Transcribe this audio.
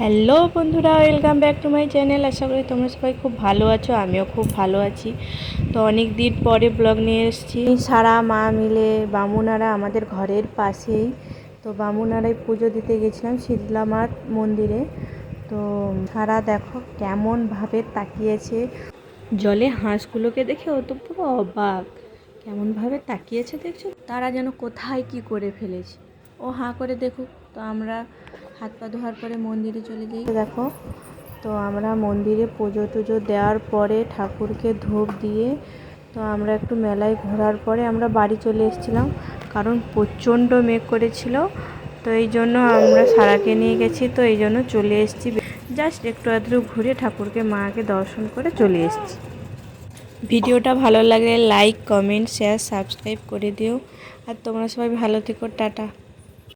Hello বন্ধুরা welcome back to my channel আশা করি তোমরা সবাই খুব ভালো আছো, আমিও খুব ভালো আছি। তো অনেক দিন পরে ব্লগ নিয়ে এসেছি। সারা, মা মিলে, বামুনারা আমাদের ঘরের পাশেই। তো বামুনারাই পুজো দিতে গেছিলাম শীতলা মার মন্দিরে। তো সারা দেখো কেমনভাবে তাকিয়েছে। জলে হাঁসগুলোকে দেখে ও তো পুরো অবাক। কেমনভাবে তাকিয়েছে দেখছ? তারা যেন কোথায় কি করে ফেলেছে। ও হাঁ করে দেখুক, তো আমরা হাত পা ধোয়ার পরে মন্দিরে চলে যাই। দেখো, তো আমরা মন্দিরে পুজো টুজো দেওয়ার পরে ঠাকুরকে ধূপ দিয়ে, তো আমরা একটু মেলায় ঘোরার পরে আমরা বাড়ি চলে এসেছিলাম। কারণ প্রচণ্ড মেঘ করেছিল, তো এই জন্য আমরা সারাকে নিয়ে গেছি, তো এই জন্য চলে এসেছি। জাস্ট একটু আধটু ঘুরে ঠাকুরকে, মাকে দর্শন করে চলে এসেছি। ভিডিওটা ভালো লাগলে লাইক, কমেন্ট, শেয়ার, সাবস্ক্রাইব করে দিও। আর তোমরা সবাই ভালো থেকো, টাটা।